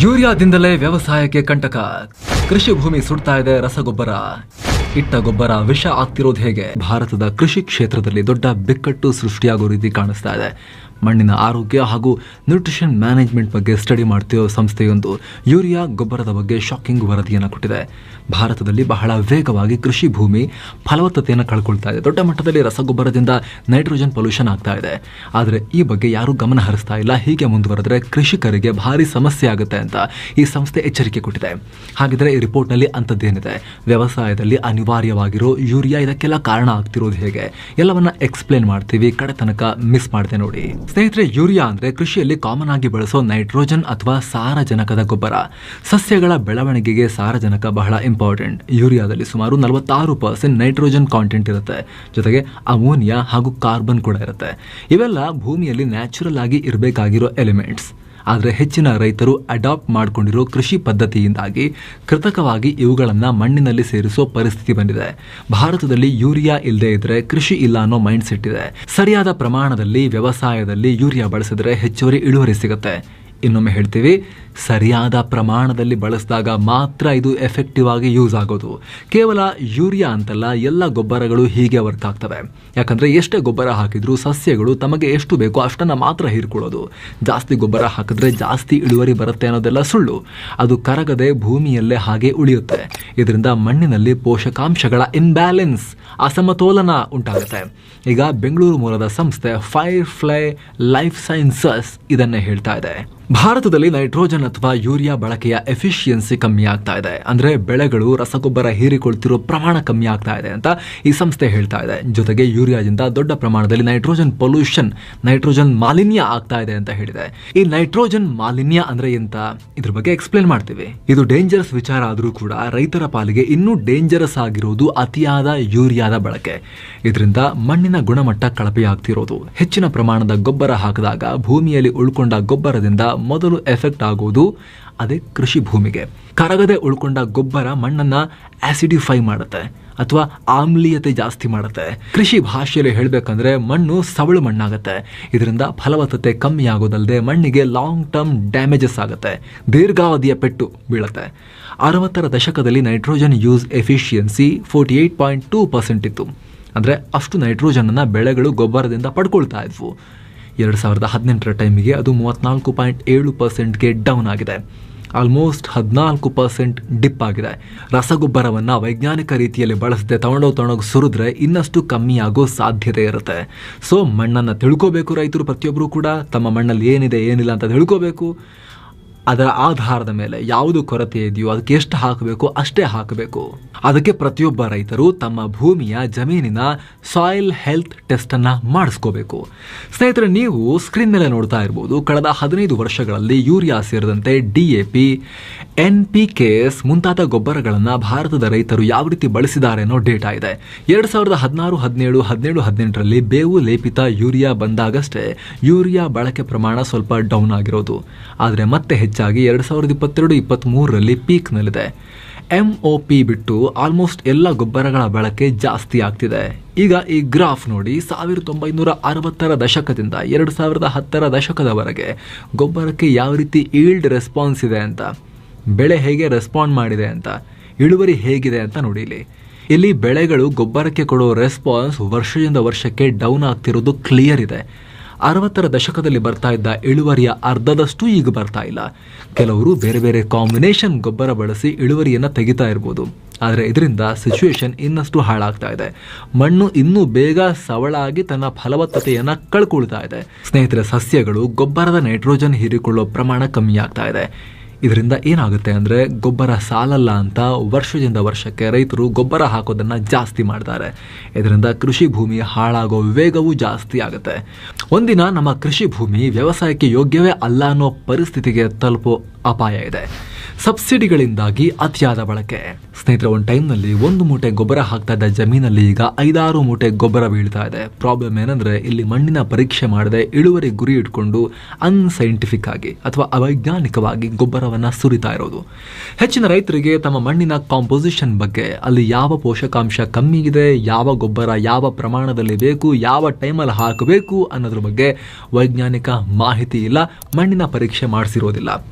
ಯೂರಿಯಾದಿಂದಲೇ ವ್ಯವಸಾಯಕ್ಕೆ ಕಂಟಕ. ಕೃಷಿ ಭೂಮಿ ಸುಡ್ತಾ ಇದೆ ರಸಗೊಬ್ಬರ. ಇಟ್ಟ ಗೊಬ್ಬರ ವಿಷ ಆಗ್ತಿರೋದು ಹೇಗೆ? ಭಾರತದ ಕೃಷಿ ಕ್ಷೇತ್ರದಲ್ಲಿ ದೊಡ್ಡ ಬಿಕ್ಕಟ್ಟು ಸೃಷ್ಟಿಯಾಗೋ ರೀತಿ ಕಾಣಿಸ್ತಾ ಇದೆ. ಮಣ್ಣಿನ ಆರೋಗ್ಯ ಹಾಗೂ ನ್ಯೂಟ್ರಿಷನ್ ಮ್ಯಾನೇಜ್ಮೆಂಟ್ ಬಗ್ಗೆ ಸ್ಟಡಿ ಮಾಡ್ತಿರೋ ಸಂಸ್ಥೆಯೊಂದು ಯೂರಿಯಾ ಗೊಬ್ಬರದ ಬಗ್ಗೆ ಶಾಕಿಂಗ್ ವರದಿಯನ್ನು ಕೊಟ್ಟಿದೆ. ಭಾರತದಲ್ಲಿ ಬಹಳ ವೇಗವಾಗಿ ಕೃಷಿ ಭೂಮಿ ಫಲವತ್ತತೆಯನ್ನು ಕಳ್ಕೊಳ್ತಾ ಇದೆ. ದೊಡ್ಡ ಮಟ್ಟದಲ್ಲಿ ರಸಗೊಬ್ಬರದಿಂದ ನೈಟ್ರೋಜನ್ ಪೊಲ್ಯೂಷನ್ ಆಗ್ತಾ ಇದೆ. ಆದರೆ ಈ ಬಗ್ಗೆ ಯಾರೂ ಗಮನ ಹರಿಸ್ತಾ ಇಲ್ಲ. ಹೀಗೆ ಮುಂದುವರೆದ್ರೆ ಕೃಷಿಕರಿಗೆ ಭಾರಿ ಸಮಸ್ಯೆ ಆಗುತ್ತೆ ಅಂತ ಈ ಸಂಸ್ಥೆ ಎಚ್ಚರಿಕೆ ಕೊಟ್ಟಿದೆ. ಹಾಗಿದ್ರೆ ಈ ರಿಪೋರ್ಟ್ನಲ್ಲಿ ಅಂಥದ್ದೇನಿದೆ? ವ್ಯವಸಾಯದಲ್ಲಿ ಅನಿವಾರ್ಯವಾಗಿರೋ ಯೂರಿಯಾ ಇದಕ್ಕೆಲ್ಲ ಕಾರಣ ಆಗ್ತಿರೋದು ಹೇಗೆ? ಎಲ್ಲವನ್ನ ಎಕ್ಸ್ಪ್ಲೇನ್ ಮಾಡ್ತೀವಿ. ಕಡೆ ತನಕ ಮಿಸ್ ಮಾಡಿದೆ ನೋಡಿ. ಸ್ನೇಹಿತರೆ, ಯೂರಿಯಾ ಅಂದ್ರೆ ಕೃಷಿಯಲ್ಲಿ ಕಾಮನ್ ಆಗಿ ಬಳಸೋ ನೈಟ್ರೋಜನ್ ಅಥವಾ ಸಾರಜನಕದ ಗೊಬ್ಬರ. ಸಸ್ಯಗಳ ಬೆಳವಣಿಗೆಗೆ ಸಾರಜನಕ ಬಹಳ ಇಂಪಾರ್ಟೆಂಟ್ ಯೂರಿಯಾದಲ್ಲಿ ಸುಮಾರು ನಲವತ್ತಾರು ಪರ್ಸೆಂಟ್ ನೈಟ್ರೋಜನ್ ಕಾಂಟೆಂಟ್ ಇರುತ್ತೆ. ಜೊತೆಗೆ ಅಮೋನಿಯಾ ಹಾಗೂ ಕಾರ್ಬನ್ ಕೂಡ ಇರುತ್ತೆ. ಇವೆಲ್ಲ ಭೂಮಿಯಲ್ಲಿ ನ್ಯಾಚುರಲ್ ಆಗಿ ಇರಬೇಕಾಗಿರೋ ಎಲಿಮೆಂಟ್ಸ್ ಆದರೆ ಹೆಚ್ಚಿನ ರೈತರು ಅಡಾಪ್ಟ್ ಮಾಡಿಕೊಂಡಿರೋ ಕೃಷಿ ಪದ್ಧತಿಯಿಂದಾಗಿ ಕೃತಕವಾಗಿ ಇವುಗಳನ್ನು ಮಣ್ಣಿನಲ್ಲಿ ಸೇರಿಸೋ ಪರಿಸ್ಥಿತಿ ಬಂದಿದೆ. ಭಾರತದಲ್ಲಿ ಯೂರಿಯಾ ಇಲ್ಲದೆ ಇದ್ರೆ ಕೃಷಿ ಇಲ್ಲ ಅನ್ನೋ ಮೈಂಡ್ ಸೆಟ್ ಇದೆ. ಸರಿಯಾದ ಪ್ರಮಾಣದಲ್ಲಿ ವ್ಯವಸಾಯದಲ್ಲಿ ಯೂರಿಯಾ ಬಳಸಿದ್ರೆ ಹೆಚ್ಚುವರಿ ಇಳುವರಿ ಸಿಗುತ್ತೆ. ಇನ್ನೊಮ್ಮೆ ಹೇಳ್ತೀವಿ, ಸರಿಯಾದ ಪ್ರಮಾಣದಲ್ಲಿ ಬಳಸಿದಾಗ ಮಾತ್ರ ಇದು ಎಫೆಕ್ಟಿವ್ ಆಗಿ ಯೂಸ್ ಆಗೋದು. ಕೇವಲ ಯೂರಿಯಾ ಅಂತಲ್ಲ, ಎಲ್ಲ ಗೊಬ್ಬರಗಳು ಹೀಗೆ ವರ್ಕ್ ಆಗ್ತವೆ. ಯಾಕಂದರೆ ಎಷ್ಟೇ ಗೊಬ್ಬರ ಹಾಕಿದ್ರೂ ಸಸ್ಯಗಳು ತಮಗೆ ಎಷ್ಟು ಬೇಕೋ ಅಷ್ಟನ್ನು ಮಾತ್ರ ಹೀರ್ಕೊಳ್ಳೋದು. ಜಾಸ್ತಿ ಗೊಬ್ಬರ ಹಾಕಿದ್ರೆ ಜಾಸ್ತಿ ಇಳುವರಿ ಬರುತ್ತೆ ಅನ್ನೋದೆಲ್ಲ ಸುಳ್ಳು. ಅದು ಕರಗದೆ ಭೂಮಿಯಲ್ಲೇ ಹಾಗೆ ಉಳಿಯುತ್ತೆ. ಇದರಿಂದ ಮಣ್ಣಿನಲ್ಲಿ ಪೋಷಕಾಂಶಗಳ ಇಂಬ್ಯಾಲೆನ್ಸ್ ಅಸಮತೋಲನ ಉಂಟಾಗುತ್ತೆ. ಈಗ ಬೆಂಗಳೂರು ಮೂಲದ ಸಂಸ್ಥೆ ಫೈರ್ ಫ್ಲೈ ಲೈಫ್ ಸೈನ್ಸಸ್ ಇದನ್ನೇ ಹೇಳ್ತಾ ಇದೆ. ಭಾರತದಲ್ಲಿ ನೈಟ್ರೋಜನ್ ಅಥವಾ ಯೂರಿಯಾ ಬಳಕೆಯ ಎಫಿಷಿಯನ್ಸಿ ಕಮ್ಮಿ ಆಗ್ತಾ ಇದೆ. ಅಂದರೆ ಬೆಳೆಗಳು ರಸಗೊಬ್ಬರ ಹೀರಿಕೊಳ್ತಿರೋ ಪ್ರಮಾಣ ಕಮ್ಮಿ ಆಗ್ತಾ ಇದೆ ಅಂತ ಈ ಸಂಸ್ಥೆ ಹೇಳ್ತಾ ಇದೆ. ಜೊತೆಗೆ ಯೂರಿಯಾದಿಂದ ದೊಡ್ಡ ಪ್ರಮಾಣದಲ್ಲಿ ನೈಟ್ರೋಜನ್ ಪೊಲ್ಯೂಷನ್, ನೈಟ್ರೋಜನ್ ಮಾಲಿನ್ಯ ಆಗ್ತಾ ಇದೆ ಅಂತ ಹೇಳಿದೆ. ಈ ನೈಟ್ರೋಜನ್ ಮಾಲಿನ್ಯ ಅಂದರೆ ಎಂತ? ಇದ್ರ ಬಗ್ಗೆ ಎಕ್ಸ್ಪ್ಲೇನ್ ಮಾಡ್ತೀವಿ. ಇದು ಡೇಂಜರಸ್ ವಿಚಾರ ಆದರೂ ಕೂಡ ರೈತರ ಪಾಲಿಗೆ ಇನ್ನೂ ಡೇಂಜರಸ್ ಆಗಿರೋದು ಅತಿಯಾದ ಯೂರಿಯಾದ ಬಳಕೆ. ಇದರಿಂದ ಮಣ್ಣಿನ ಗುಣಮಟ್ಟ ಕಳಪೆಯಾಗ್ತಿರೋದು. ಹೆಚ್ಚಿನ ಪ್ರಮಾಣದ ಗೊಬ್ಬರ ಹಾಕಿದಾಗ ಭೂಮಿಯಲ್ಲಿ ಉಳ್ಕೊಂಡ ಗೊಬ್ಬರದಿಂದ ಮೊದಲು ಎಫೆಕ್ಟ್ ಆಗೋದು ಅದೇ ಕೃಷಿ ಭೂಮಿಗೆ. ಕರಗದೆ ಉಳ್ಕೊಂಡ ಗೊಬ್ಬರ ಮಣ್ಣನ್ನ ಆಸಿಡಿಫೈ ಮಾಡುತ್ತೆ ಅಥವಾ ಆಮ್ಲೀಯತೆ ಜಾಸ್ತಿ ಮಾಡುತ್ತೆ. ಕೃಷಿ ಭಾಷೆಯಲ್ಲಿ ಹೇಳಬೇಕಂದ್ರೆ ಮಣ್ಣು ಸವಳು ಮಣ್ಣಾಗುತ್ತೆ. ಇದರಿಂದ ಫಲವತ್ತತೆ ಕಮ್ಮಿ ಆಗೋದಲ್ಲದೆ ಮಣ್ಣಿಗೆ ಲಾಂಗ್ ಟರ್ಮ್ ಡ್ಯಾಮೇಜಸ್ ಆಗುತ್ತೆ. ದೀರ್ಘಾವಧಿಯ ಪೆಟ್ಟು ಬೀಳುತ್ತೆ. ಅರವತ್ತರ ದಶಕದಲ್ಲಿ nitrogen use efficiency forty eight point two percent ಇತ್ತು. ಅಂದರೆ ಅಷ್ಟು ನೈಟ್ರೋಜನ್ನ ಬೆಳೆಗಳು ಗೊಬ್ಬರದಿಂದ ಪಡ್ಕೊಳ್ತಾ ಇದ್ವು. ಎರಡು ಸಾವಿರದ ಹದಿನೆಂಟರ ಟೈಮಿಗೆ ಅದು ಮೂವತ್ತ್ನಾಲ್ಕು ಪಾಯಿಂಟ್ ಏಳು ಪರ್ಸೆಂಟ್ಗೆ ಡೌನ್ ಆಗಿದೆ. ಆಲ್ಮೋಸ್ಟ್ ಹದಿನಾಲ್ಕು ಪರ್ಸೆಂಟ್ ಡಿಪ್ ಆಗಿದೆ. ರಸಗೊಬ್ಬರವನ್ನು ವೈಜ್ಞಾನಿಕ ರೀತಿಯಲ್ಲಿ ಬಳಸದೆ ತಗೊಂಡೋಗಿ ತಗೊಂಡೋಗಿ ಸುರಿದ್ರೆ ಇನ್ನಷ್ಟು ಕಮ್ಮಿ ಆಗೋ ಸಾಧ್ಯತೆ ಇರುತ್ತೆ. ಸೊ ಮಣ್ಣನ್ನು ತಿಳ್ಕೋಬೇಕು ರೈತರು ಪ್ರತಿಯೊಬ್ಬರು ಕೂಡ. ತಮ್ಮ ಮಣ್ಣಲ್ಲಿ ಏನಿದೆ, ಏನಿಲ್ಲ ಅಂತ ತಿಳ್ಕೋಬೇಕು. ಅದರ ಆಧಾರದ ಮೇಲೆ ಯಾವುದು ಕೊರತೆ ಇದೆಯೋ ಅದಕ್ಕೆ ಎಷ್ಟು ಹಾಕಬೇಕು, ಅಷ್ಟೇ ಹಾಕಬೇಕು. ಅದಕ್ಕೆ ಪ್ರತಿಯೊಬ್ಬ ರೈತರು ತಮ್ಮ ಭೂಮಿಯ ಜಮೀನಿನ ಸಾಯಿಲ್ ಹೆಲ್ತ್ ಟೆಸ್ಟ್ ಅನ್ನ ಮಾಡಿಸ್ಕೋಬೇಕು. ಸ್ನೇಹಿತರೆ, ನೀವು ಸ್ಕ್ರೀನ್ ಮೇಲೆ ನೋಡ್ತಾ ಇರ್ಬೋದು, ಕಳೆದ ಹದಿನೈದು ವರ್ಷಗಳಲ್ಲಿ ಯೂರಿಯಾ ಸೇರಿದಂತೆ D A P N P K S ಮುಂತಾದ ಗೊಬ್ಬರಗಳನ್ನು ಭಾರತದ ರೈತರು ಯಾವ ರೀತಿ ಬಳಸಿದ್ದಾರೆ ಅನ್ನೋ ಡೇಟಾ ಇದೆ. ಎರಡು ಸಾವಿರದ ಹದಿನಾರು, ಹದಿನೇಳು ಹದಿನೇಳು, ಹದಿನೆಂಟರಲ್ಲಿ ಬೇವು ಲೇಪಿತ ಯೂರಿಯಾ ಬಂದಾಗಷ್ಟೇ ಯೂರಿಯಾ ಬಳಕೆ ಪ್ರಮಾಣ ಸ್ವಲ್ಪ ಡೌನ್ ಆಗಿರೋದು. ಆದರೆ ಮತ್ತೆ ಹೆಚ್ಚಾಗಿ ಎರಡು ಸಾವಿರದ ಇಪ್ಪತ್ತೆರಡು ಇಪ್ಪತ್ತ್ ಮೂರರಲ್ಲಿ ಪೀಕ್ನಲ್ಲಿದೆ. ಎಂ ಒ ಪಿ ಬಿಟ್ಟು ಆಲ್ಮೋಸ್ಟ್ ಎಲ್ಲ ಗೊಬ್ಬರಗಳ ಬಳಕೆ ಜಾಸ್ತಿ ಆಗ್ತಿದೆ. ಈಗ ಈ ಗ್ರಾಫ್ ನೋಡಿ, ಸಾವಿರದ ಒಂಬೈನೂರ ಅರವತ್ತರ ದಶಕದಿಂದ ಎರಡು ಸಾವಿರದ ಹತ್ತರ ದಶಕದವರೆಗೆ ಗೊಬ್ಬರಕ್ಕೆ ಯಾವ ರೀತಿ ಈಲ್ಡ್ ರೆಸ್ಪಾನ್ಸ್ ಇದೆ ಅಂತ, ಬೆಳೆ ಹೇಗೆ ರೆಸ್ಪಾಂಡ್ ಮಾಡಿದೆ ಅಂತ, ಇಳುವರಿ ಹೇಗಿದೆ ಅಂತ ನೋಡಿ ಇಲ್ಲಿ ಇಲ್ಲಿ ಬೆಳೆಗಳು ಗೊಬ್ಬರಕ್ಕೆ ಕೊಡೋ ರೆಸ್ಪಾನ್ಸ್ ವರ್ಷದಿಂದ ವರ್ಷಕ್ಕೆ ಡೌನ್ ಆಗ್ತಿರೋದು ಕ್ಲಿಯರ್ ಇದೆ. ಅರವತ್ತರ ದಶಕದಲ್ಲಿ ಬರ್ತಾ ಇದ್ದ ಇಳುವರಿಯ ಅರ್ಧದಷ್ಟು ಈಗ ಬರ್ತಾ ಇಲ್ಲ. ಕೆಲವರು ಬೇರೆ ಬೇರೆ ಕಾಂಬಿನೇಷನ್ ಗೊಬ್ಬರ ಬಳಸಿ ಇಳುವರಿಯನ್ನು ತೆಗಿತಾ ಇರ್ಬೋದು. ಆದರೆ ಇದರಿಂದ ಸಿಚುವೇಶನ್ ಇನ್ನಷ್ಟು ಹಾಳಾಗ್ತಾ ಇದೆ. ಮಣ್ಣು ಇನ್ನೂ ಬೇಗ ಸವಳಾಗಿ ತನ್ನ ಫಲವತ್ತತೆಯನ್ನು ಕಳ್ಕೊಳ್ತಾ ಇದೆ. ಸ್ನೇಹಿತರೆ, ಸಸ್ಯಗಳು ಗೊಬ್ಬರದ ನೈಟ್ರೋಜನ್ ಹೀರಿಕೊಳ್ಳೋ ಪ್ರಮಾಣ ಕಮ್ಮಿ ಆಗ್ತಾ ಇದೆ. ಇದರಿಂದ ಏನಾಗುತ್ತೆ ಅಂದರೆ ಗೊಬ್ಬರ ಸಾಲಲ್ಲ ಅಂತ ವರ್ಷದಿಂದ ವರ್ಷಕ್ಕೆ ರೈತರು ಗೊಬ್ಬರ ಹಾಕೋದನ್ನು ಜಾಸ್ತಿ ಮಾಡ್ತಾರೆ. ಇದರಿಂದ ಕೃಷಿ ಭೂಮಿ ಹಾಳಾಗೋ ವೇಗವೂ ಜಾಸ್ತಿ ಆಗುತ್ತೆ. ಒಂದಿನ ನಮ್ಮ ಕೃಷಿ ಭೂಮಿ ವ್ಯವಸಾಯಕ್ಕೆ ಯೋಗ್ಯವೇ ಅಲ್ಲ ಅನ್ನೋ ಪರಿಸ್ಥಿತಿಗೆ ತಲುಪೋ ಅಪಾಯ ಇದೆ. ಸಬ್ಸಿಡಿಗಳಿಂದಾಗಿ ಅತಿಯಾದ ಬಳಕೆ. ಸ್ನೇಹಿತರೆ, ಒಂದು ಟೈಮ್ನಲ್ಲಿ ಒಂದು ಮೂಟೆ ಗೊಬ್ಬರ ಹಾಕ್ತಾ ಇದ್ದ ಜಮೀನಲ್ಲಿ ಈಗ ಐದಾರು ಮೂಟೆ ಗೊಬ್ಬರ ಬೀಳ್ತಾ ಇದೆ. ಪ್ರಾಬ್ಲಮ್ ಏನಂದ್ರೆ, ಇಲ್ಲಿ ಮಣ್ಣಿನ ಪರೀಕ್ಷೆ ಮಾಡದೆ ಇಳುವರಿ ಗುರಿ ಇಟ್ಕೊಂಡು ಅನ್ಸೈಂಟಿಫಿಕ್ ಆಗಿ ಅಥವಾ ಅವೈಜ್ಞಾನಿಕವಾಗಿ ಗೊಬ್ಬರವನ್ನ ಸುರಿತಾ ಇರೋದು. ಹೆಚ್ಚಿನ ರೈತರಿಗೆ ತಮ್ಮ ಮಣ್ಣಿನ ಕಾಂಪೋಸಿಷನ್ ಬಗ್ಗೆ ಅಲ್ಲಿ ಯಾವ ಪೋಷಕಾಂಶ ಕಮ್ಮಿ ಇದೆ, ಯಾವ ಗೊಬ್ಬರ ಯಾವ ಪ್ರಮಾಣದಲ್ಲಿ ಬೇಕು, ಯಾವ ಟೈಮಲ್ಲಿ ಹಾಕಬೇಕು ಅನ್ನೋದ್ರ ಬಗ್ಗೆ ವೈಜ್ಞಾನಿಕ ಮಾಹಿತಿ ಇಲ್ಲ, ಮಣ್ಣಿನ ಪರೀಕ್ಷೆ ಮಾಡಿಸಿರೋದಿಲ್ಲ.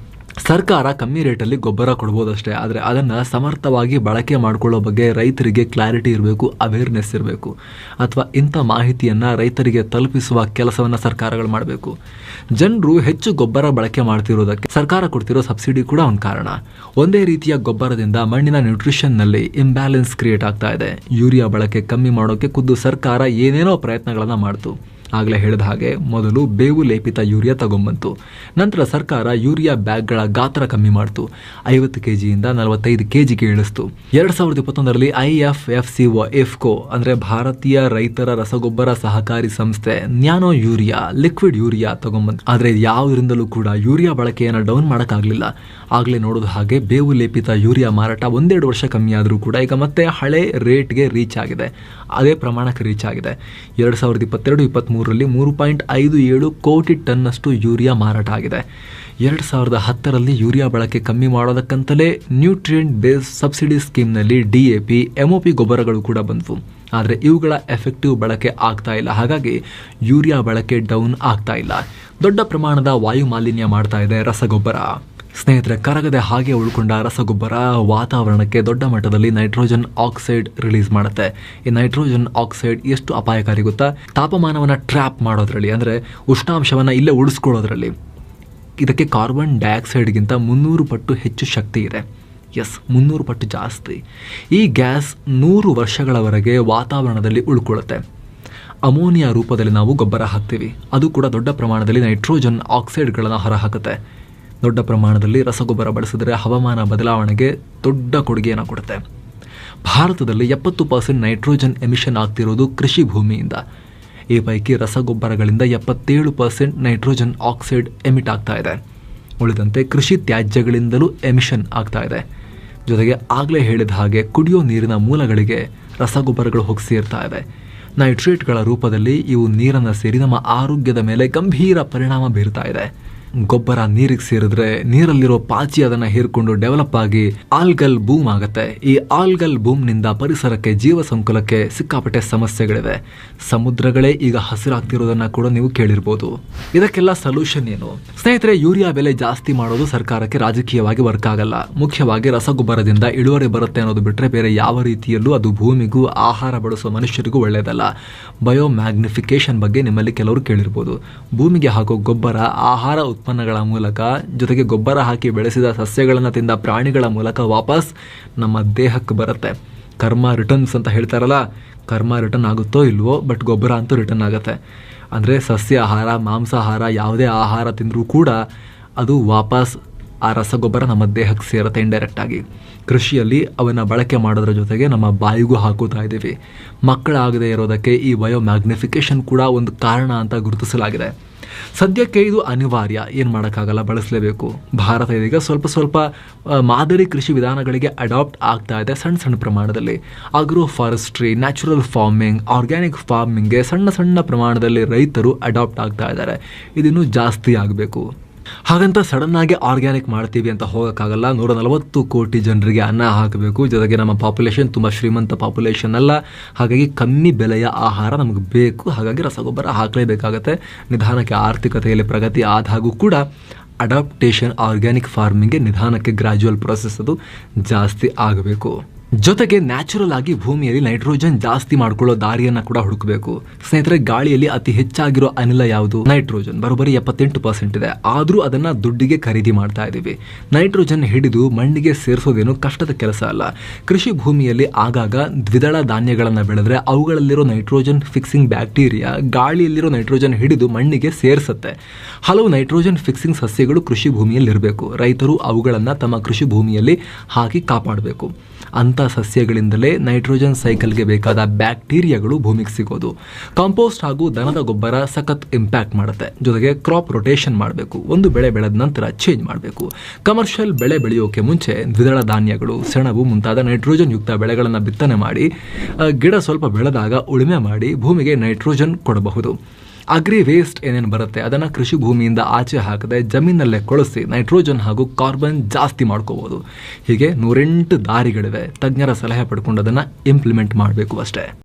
ಸರ್ಕಾರ ಕಮ್ಮಿ ರೇಟಲ್ಲಿ ಗೊಬ್ಬರ ಕೊಡ್ಬೋದಷ್ಟೇ, ಆದರೆ ಅದನ್ನು ಸಮರ್ಥವಾಗಿ ಬಳಕೆ ಮಾಡಿಕೊಳ್ಳೋ ಬಗ್ಗೆ ರೈತರಿಗೆ ಕ್ಲಾರಿಟಿ ಇರಬೇಕು ಅವೇರ್ನೆಸ್ ಇರಬೇಕು, ಅಥವಾ ಇಂಥ ಮಾಹಿತಿಯನ್ನು ರೈತರಿಗೆ ತಲುಪಿಸುವ ಕೆಲಸವನ್ನು ಸರ್ಕಾರಗಳು ಮಾಡಬೇಕು. ಜನರು ಹೆಚ್ಚು ಗೊಬ್ಬರ ಬಳಕೆ ಮಾಡ್ತಿರೋದಕ್ಕೆ ಸರ್ಕಾರ ಕೊಡ್ತಿರೋ ಸಬ್ಸಿಡಿ ಕೂಡ ಒಂದು ಕಾರಣ. ಒಂದೇ ರೀತಿಯ ಗೊಬ್ಬರದಿಂದ ಮಣ್ಣಿನ ನ್ಯೂಟ್ರಿಷನ್ನಲ್ಲಿ ಇಂಬ್ಯಾಲೆನ್ಸ್ ಕ್ರಿಯೇಟ್ ಆಗ್ತಾ ಇದೆ. ಯೂರಿಯಾ ಬಳಕೆ ಕಮ್ಮಿ ಮಾಡೋಕ್ಕೆ ಖುದ್ದು ಸರ್ಕಾರ ಏನೇನೋ ಪ್ರಯತ್ನಗಳನ್ನು ಮಾಡ್ತು. ಆಗಲೇ ಹೇಳಿದ ಹಾಗೆ ಮೊದಲು ಬೇವು ಲೇಪಿತ ಯೂರಿಯಾ ತಗೊಂಬಂತು. ನಂತರ ಸರ್ಕಾರ ಯೂರಿಯಾ ಬ್ಯಾಗ್ಗಳ ಗಾತ್ರ ಕಮ್ಮಿ ಮಾಡ್ತು. ಐವತ್ತು ಕೆ ಜಿಯಿಂದ ನಲವತ್ತೈದು ಕೆ ಜಿಗೆ ಇಳಿಸ್ತು. ಎರಡು ಸಾವಿರದ ಇಪ್ಪತ್ತೊಂದರಲ್ಲಿ I F F C O IFFCO ಅಂದರೆ ಭಾರತೀಯ ರೈತರ ರಸಗೊಬ್ಬರ ಸಹಕಾರಿ ಸಂಸ್ಥೆ ನ್ಯಾನೋ ಯೂರಿಯಾ, ಲಿಕ್ವಿಡ್ ಯೂರಿಯಾ ತಗೊಂಬಂತು. ಆದರೆ ಯಾವುದರಿಂದಲೂ ಕೂಡ ಯೂರಿಯಾ ಬಳಕೆಯನ್ನು ಡೌನ್ ಮಾಡೋಕ್ಕಾಗಲಿಲ್ಲ. ಆಗಲೇ ನೋಡೋದು ಹಾಗೆ ಬೇವು ಲೇಪಿತ ಯೂರಿಯಾ ಮಾರಾಟ ಒಂದೆರಡು ವರ್ಷ ಕಮ್ಮಿ ಆದರೂ ಕೂಡ ಈಗ ಮತ್ತೆ ಹಳೆ ರೇಟ್ಗೆ ರೀಚ್ ಆಗಿದೆ. ಅದೇ ಪ್ರಮಾಣಕ್ಕೆ ರೀಚ್ ಆಗಿದೆ. ಎರಡು ಸಾವಿರದ ಇಪ್ಪತ್ತೆರಡು ಇಪ್ಪತ್ತ್ಮೂರರಲ್ಲಿ ಮೂರು ಪಾಯಿಂಟ್ ಐದು ಏಳು ಕೋಟಿ ಟನ್ನಷ್ಟು ಯೂರಿಯಾ ಮಾರಾಟ ಆಗಿದೆ. ಎರಡು ಸಾವಿರದ ಹತ್ತರಲ್ಲಿ ಯೂರಿಯಾ ಬಳಕೆ ಕಮ್ಮಿ ಮಾಡೋದಕ್ಕಂತಲೇ nutrient base subsidy ಸ್ಕೀಮ್ನಲ್ಲಿ D A P M O P ಗೊಬ್ಬರಗಳು ಕೂಡ ಬಂದವು. ಆದರೆ ಇವುಗಳ ಎಫೆಕ್ಟಿವ್ ಬಳಕೆ ಆಗ್ತಾ ಇಲ್ಲ. ಹಾಗಾಗಿ ಯೂರಿಯಾ ಬಳಕೆ ಡೌನ್ ಆಗ್ತಾ ಇಲ್ಲ. ದೊಡ್ಡ ಪ್ರಮಾಣದ ವಾಯು ಮಾಲಿನ್ಯ ಮಾಡ್ತಾ ಇದೆ ರಸಗೊಬ್ಬರ. ಸ್ನೇಹಿತರೆ, ಕರಗದೆ ಹಾಗೆ ಉಳ್ಕೊಂಡ ರಸಗೊಬ್ಬರ ವಾತಾವರಣಕ್ಕೆ ದೊಡ್ಡ ಮಟ್ಟದಲ್ಲಿ ನೈಟ್ರೋಜನ್ ಆಕ್ಸೈಡ್ ರಿಲೀಸ್ ಮಾಡುತ್ತೆ. ಈ ನೈಟ್ರೋಜನ್ ಆಕ್ಸೈಡ್ ಎಷ್ಟು ಅಪಾಯಕಾರಿ ಗೊತ್ತಾ? ತಾಪಮಾನವನ್ನು ಟ್ರ್ಯಾಪ್ ಮಾಡೋದ್ರಲ್ಲಿ, ಅಂದರೆ ಉಷ್ಣಾಂಶವನ್ನು ಇಲ್ಲೇ ಉಳಿಸ್ಕೊಳ್ಳೋದ್ರಲ್ಲಿ. ಇದಕ್ಕೆ ಕಾರ್ಬನ್ ಡೈಆಕ್ಸೈಡ್ಗಿಂತ ಮುನ್ನೂರು ಪಟ್ಟು ಹೆಚ್ಚು ಶಕ್ತಿ ಇದೆ. ಎಸ್, ಮುನ್ನೂರು ಪಟ್ಟು ಜಾಸ್ತಿ. ಈ ಗ್ಯಾಸ್ ನೂರು ವರ್ಷಗಳವರೆಗೆ ವಾತಾವರಣದಲ್ಲಿ ಉಳ್ಕೊಳ್ಳುತ್ತೆ. ಅಮೋನಿಯಾ ರೂಪದಲ್ಲಿ ನಾವು ಗೊಬ್ಬರ ಹಾಕ್ತೀವಿ. ಅದು ಕೂಡ ದೊಡ್ಡ ಪ್ರಮಾಣದಲ್ಲಿ ನೈಟ್ರೋಜನ್ ಆಕ್ಸೈಡ್ಗಳನ್ನು ಹೊರಹಾಕುತ್ತೆ. ದೊಡ್ಡ ಪ್ರಮಾಣದಲ್ಲಿ ರಸಗೊಬ್ಬರ ಬಳಸಿದರೆ ಹವಾಮಾನ ಬದಲಾವಣೆಗೆ ದೊಡ್ಡ ಕೊಡುಗೆಯನ್ನು ಕೊಡುತ್ತೆ. ಭಾರತದಲ್ಲಿ ಎಪ್ಪತ್ತು ಪರ್ಸೆಂಟ್ ನೈಟ್ರೋಜನ್ ಎಮಿಷನ್ ಆಗ್ತಿರೋದು ಕೃಷಿ ಭೂಮಿಯಿಂದ. ಈ ಪೈಕಿ ರಸಗೊಬ್ಬರಗಳಿಂದ ಎಪ್ಪತ್ತೇಳು ಪರ್ಸೆಂಟ್ ನೈಟ್ರೋಜನ್ ಆಕ್ಸೈಡ್ ಎಮಿಟ್ ಆಗ್ತಾ ಇದೆ. ಉಳಿದಂತೆ ಕೃಷಿ ತ್ಯಾಜ್ಯಗಳಿಂದಲೂ ಎಮಿಷನ್ ಆಗ್ತಾ ಇದೆ. ಜೊತೆಗೆ ಆಗಲೇ ಹೇಳಿದ ಹಾಗೆ ಕುಡಿಯೋ ನೀರಿನ ಮೂಲಗಳಿಗೆ ರಸಗೊಬ್ಬರಗಳು ಹೋಗಿ ಸೇರ್ತಾ ಇದೆ. ನೈಟ್ರೇಟ್ಗಳ ರೂಪದಲ್ಲಿ ಇವು ನೀರನ್ನು ಸೇರಿ ನಮ್ಮ ಆರೋಗ್ಯದ ಮೇಲೆ ಗಂಭೀರ ಪರಿಣಾಮ ಬೀರ್ತಾ ಇದೆ. ಗೊಬ್ಬರ ನೀರಿಗೆ ಸೇರಿದ್ರೆ ನೀರಲ್ಲಿರೋ ಪಾಚಿ ಅದನ್ನ ಹೀರ್ಕೊಂಡು ಡೆವಲಪ್ ಆಗಿ ಆಲ್ಗಲ್ ಬೂಮ್ ಆಗುತ್ತೆ. ಈ ಆಲ್ಗಲ್ ಬೂಮ್ನಿಂದ ಪರಿಸರಕ್ಕೆ, ಜೀವ ಸಂಕುಲಕ್ಕೆ ಸಿಕ್ಕಾಪಟ್ಟೆ ಸಮಸ್ಯೆಗಳಿವೆ. ಸಮುದ್ರಗಳೇ ಈಗ ಹಸಿರಾಗ್ತಿರೋದನ್ನ ಕೂಡ ನೀವು ಕೇಳಿರ್ಬೋದು. ಇದಕ್ಕೆಲ್ಲ ಸೊಲ್ಯೂಷನ್ ಏನು? ಸ್ನೇಹಿತರೆ, ಯೂರಿಯಾ ಬೆಲೆ ಜಾಸ್ತಿ ಮಾಡೋದು ಸರ್ಕಾರಕ್ಕೆ ರಾಜಕೀಯವಾಗಿ ವರ್ಕ್ ಆಗಲ್ಲ. ಮುಖ್ಯವಾಗಿ ರಸಗೊಬ್ಬರದಿಂದ ಇಳುವರಿ ಬರುತ್ತೆ ಅನ್ನೋದು ಬಿಟ್ಟರೆ ಬೇರೆ ಯಾವ ರೀತಿಯಲ್ಲೂ ಅದು ಭೂಮಿಗೂ ಆಹಾರ ಬಳಸುವ ಮನುಷ್ಯರಿಗೂ ಒಳ್ಳೆಯದಲ್ಲ ಬಯೋ ಮ್ಯಾಗ್ನಿಫಿಕೇಶನ್ ಬಗ್ಗೆ ನಿಮ್ಮಲ್ಲಿ ಕೆಲವರು ಕೇಳಿರ್ಬೋದು. ಭೂಮಿಗೆ ಹಾಕೋ ಗೊಬ್ಬರ, ಆಹಾರ ಉತ್ಪನ್ನಗಳ ಮೂಲಕ, ಜೊತೆಗೆ ಗೊಬ್ಬರ ಹಾಕಿ ಬೆಳೆಸಿದ ಸಸ್ಯಗಳನ್ನು ತಿಂದ ಪ್ರಾಣಿಗಳ ಮೂಲಕ ವಾಪಸ್ ನಮ್ಮ ದೇಹಕ್ಕೆ ಬರುತ್ತೆ. ಕರ್ಮ ರಿಟರ್ನ್ಸ್ ಅಂತ ಹೇಳ್ತಾರಲ್ಲ, ಕರ್ಮ ರಿಟರ್ನ್ ಆಗುತ್ತೋ ಇಲ್ವೋ, ಬಟ್ ಗೊಬ್ಬರ ಅಂತೂ ರಿಟರ್ನ್ ಆಗುತ್ತೆ. ಅಂದರೆ ಸಸ್ಯಾಹಾರ ಮಾಂಸಾಹಾರ, ಯಾವುದೇ ಆಹಾರ ತಿಂದರೂ ಕೂಡ ಅದು ವಾಪಸ್ ಆ ರಸಗೊಬ್ಬರ ನಮ್ಮ ದೇಹಕ್ಕೆ ಸೇರುತ್ತೆ ಇಂಡೈರೆಕ್ಟಾಗಿ ಕೃಷಿಯಲ್ಲಿ ಅವನ್ನು ಬಳಕೆ ಮಾಡೋದ್ರ ಜೊತೆಗೆ ನಮ್ಮ ಬಾಯಿಗೂ ಹಾಕುತ್ತಾ ಇದ್ದೀವಿ. ಮಕ್ಕಳಾಗದೇ ಇರೋದಕ್ಕೆ ಈ ಬಯೋ ಮ್ಯಾಗ್ನಿಫಿಕೇಶನ್ ಕೂಡ ಒಂದು ಕಾರಣ ಅಂತ ಗುರುತಿಸಲಾಗಿದೆ. ಸದ್ಯಕ್ಕೆ ಇದು ಅನಿವಾರ್ಯ. ಏನು ಮಾಡೋಕ್ಕಾಗಲ್ಲ, ಬಳಸಲೇಬೇಕು. ಭಾರತ ಇದೀಗ ಸ್ವಲ್ಪ ಸ್ವಲ್ಪ ಮಾದರಿ ಕೃಷಿ ವಿಧಾನಗಳಿಗೆ ಅಡಾಪ್ಟ್ ಆಗ್ತಾ ಇದೆ ಸಣ್ಣ ಸಣ್ಣ ಪ್ರಮಾಣದಲ್ಲಿ. Agro forestry natural farming organic ಫಾರ್ಮಿಂಗ್ಗೆ ಸಣ್ಣ ಸಣ್ಣ ಪ್ರಮಾಣದಲ್ಲಿ ರೈತರು ಅಡಾಪ್ಟ್ ಆಗ್ತಾ ಇದ್ದಾರೆ. ಇದಿನ್ನೂ ಜಾಸ್ತಿ ಆಗಬೇಕು. ಹಾಗಂತ ಸಡನ್ ಆಗಿ ಆರ್ಗ್ಯಾನಿಕ್ ಮಾಡ್ತೀವಿ ಅಂತ ಹೋಗೋಕ್ಕಾಗಲ್ಲ. ನೂರ ನಲವತ್ತು ಕೋಟಿ ಜನರಿಗೆ ಅನ್ನ ಹಾಕಬೇಕು. ಜೊತೆಗೆ ನಮ್ಮ ಪಾಪ್ಯುಲೇಷನ್ ತುಂಬ ಶ್ರೀಮಂತ ಪಾಪ್ಯುಲೇಷನ್ ಅಲ್ಲ. ಹಾಗಾಗಿ ಕಮ್ಮಿ ಬೆಲೆಯ ಆಹಾರ ನಮಗೆ ಬೇಕು. ಹಾಗಾಗಿ ರಸಗೊಬ್ಬರ ಹಾಕಲೇಬೇಕಾಗತ್ತೆ. ನಿಧಾನಕ್ಕೆ ಆರ್ಥಿಕತೆಯಲ್ಲಿ ಪ್ರಗತಿ ಆದಾಗೂ ಕೂಡ ಅಡಾಪ್ಟೇಷನ್ ಆರ್ಗ್ಯಾನಿಕ್ ಫಾರ್ಮಿಂಗ್ಗೆ ನಿಧಾನಕ್ಕೆ ಗ್ರ್ಯಾಜುವಲ್ ಪ್ರೊಸೆಸ್ ಅದು ಜಾಸ್ತಿ ಆಗಬೇಕು. ಜೊತೆಗೆ ನ್ಯಾಚುರಲ್ ಆಗಿ ಭೂಮಿಯಲ್ಲಿ ನೈಟ್ರೋಜನ್ ಜಾಸ್ತಿ ಮಾಡ್ಕೊಳ್ಳೋ ದಾರಿಯನ್ನ ಕೂಡ ಹುಡುಕಬೇಕು. ಸ್ನೇಹಿತರೆ, ಗಾಳಿಯಲ್ಲಿ ಅತಿ ಹೆಚ್ಚಾಗಿರೋ ಅನಿಲ ಯಾವುದು? ನೈಟ್ರೋಜನ್. ಬರೋಬರಿ ಎಪ್ಪತ್ತೆಂಟು ಪರ್ಸೆಂಟ್ ಇದೆ. ಆದರೂ ಅದನ್ನ ದುಡ್ಡಿಗೆ ಖರೀದಿ ಮಾಡ್ತಾ ಇದ್ದೀವಿ ನೈಟ್ರೋಜನ್ ಹಿಡಿದು ಮಣ್ಣಿಗೆ ಸೇರಿಸೋದೇನು ಕಷ್ಟದ ಕೆಲಸ ಅಲ್ಲ. ಕೃಷಿ ಭೂಮಿಯಲ್ಲಿ ಆಗಾಗ ದ್ವಿದಳ ಧಾನ್ಯಗಳನ್ನು ಬೆಳೆದ್ರೆ ಅವುಗಳಲ್ಲಿರೋ ನೈಟ್ರೋಜನ್ ಫಿಕ್ಸಿಂಗ್ ಬ್ಯಾಕ್ಟೀರಿಯಾ ಗಾಳಿಯಲ್ಲಿರೋ ನೈಟ್ರೋಜನ್ ಹಿಡಿದು ಮಣ್ಣಿಗೆ ಸೇರಿಸುತ್ತೆ. ಹಲವು ನೈಟ್ರೋಜನ್ ಫಿಕ್ಸಿಂಗ್ ಸಸ್ಯಗಳು ಕೃಷಿ ಭೂಮಿಯಲ್ಲಿರಬೇಕು. ರೈತರು ಅವುಗಳನ್ನು ತಮ್ಮ ಕೃಷಿ ಭೂಮಿಯಲ್ಲಿ ಹಾಕಿ ಕಾಪಾಡಬೇಕು. ಅಂಥ ಸಸ್ಯಗಳಿಂದಲೇ ನೈಟ್ರೋಜನ್ ಸೈಕಲ್ಗೆ ಬೇಕಾದ ಬ್ಯಾಕ್ಟೀರಿಯಾಗಳು ಭೂಮಿಗೆ ಸಿಗೋದು. ಕಾಂಪೋಸ್ಟ್ ಹಾಗೂ ದನದ ಗೊಬ್ಬರ ಸಖತ್ ಇಂಪ್ಯಾಕ್ಟ್ ಮಾಡುತ್ತೆ. ಜೊತೆಗೆ ಕ್ರಾಪ್ ರೊಟೇಷನ್ ಮಾಡಬೇಕು. ಒಂದು ಬೆಳೆ ಬೆಳೆದ ನಂತರ ಚೇಂಜ್ ಮಾಡಬೇಕು. ಕಮರ್ಷಿಯಲ್ ಬೆಳೆ ಬೆಳೆಯೋಕೆ ಮುಂಚೆ ದ್ವಿದಳ ಧಾನ್ಯಗಳು, ಸೆಣಬು ಮುಂತಾದ ನೈಟ್ರೋಜನ್ ಯುಕ್ತ ಬೆಳೆಗಳನ್ನು ಬಿತ್ತನೆ ಮಾಡಿ ಗಿಡ ಸ್ವಲ್ಪ ಬೆಳೆದಾಗ ಉಳುಮೆ ಮಾಡಿ ಭೂಮಿಗೆ ನೈಟ್ರೋಜನ್ ಕೊಡಬಹುದು. ಅಗ್ರಿ ವೇಸ್ಟ್ ಏನೇನು ಬರುತ್ತೆ, ಅದನ್ನು ಕೃಷಿ ಭೂಮಿಯಿಂದ ಆಚೆ ಹಾಕದೆ ಜಮೀನಲ್ಲೇ ಕೊಳಿಸಿ ನೈಟ್ರೋಜನ್ ಹಾಗೂ ಕಾರ್ಬನ್ ಜಾಸ್ತಿ ಮಾಡ್ಕೋಬೋದು. ಹೀಗೆ ನೂರೆಂಟು ದಾರಿಗಳಿವೆ. ತಜ್ಞರ ಸಲಹೆ ಪಡ್ಕೊಂಡು ಅದನ್ನು ಇಂಪ್ಲಿಮೆಂಟ್ ಮಾಡಬೇಕು ಅಷ್ಟೇ.